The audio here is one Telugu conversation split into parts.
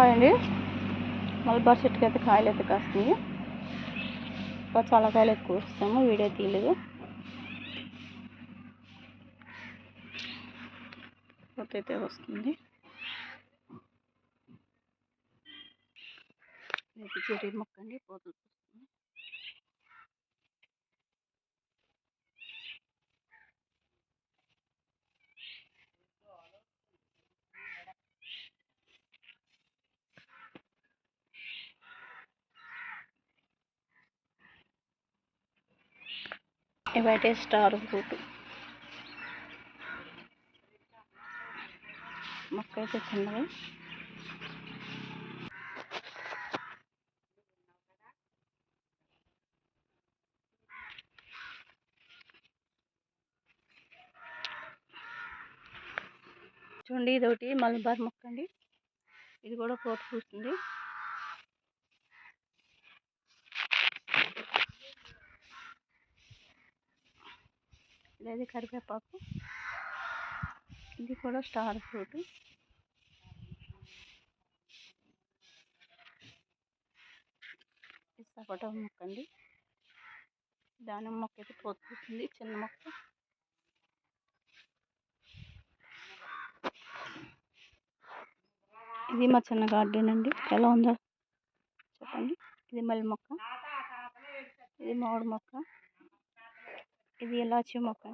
హాయ్ అండి మలబార్ చెట్టుకి అయితే కాయలు అయితే కాస్తున్నాయి. ఇంకా చాలా కాయలు ఎక్కువ వస్తాము వీడియో తీయలేదు. పూత అయితే వస్తుంది. ఇది చెర్రీ మొక్క అండి పూతలు ఇవైతే స్టార్ ఫ్రూట్. మొక్క అయితే చిన్నది చూడండి ఇది మలబార్ మొక్క అండి ఇది కూడా పూత పూస్తుంది. ఇది కరివేపాకు. ఇది కూడా స్టార్ ఫ్రూట్. సపోటా మొక్క అండి దానిమ్మ మొక్క అయితే పోతుంది చిన్న మొక్క. ఇది మా చిన్న గార్డెన్ అండి. ఎలా ఉందో చెప్పండి. ఇది మల్లె మొక్క. ఇది మామిడి మొక్క. ఇది ఇలాచి మొక్క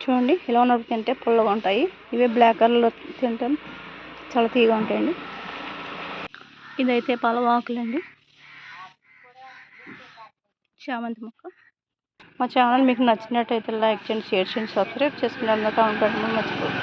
చూడండి ఇలా ఉన్నప్పుడు తింటే పుల్లగా ఉంటాయి. ఇవే బ్లాక్ కలర్లో తింటాం చాలా తీగా ఉంటాయండి. ఇదైతే పలవాకులండి. చామంతి మొక్క. మా ఛానల్ మీకు నచ్చినట్టయితే లైక్ చేయండి షేర్ చేయండి సబ్స్క్రైబ్ చేసుకుని కామెంట్ పెట్టమని మర్చిపోతుంది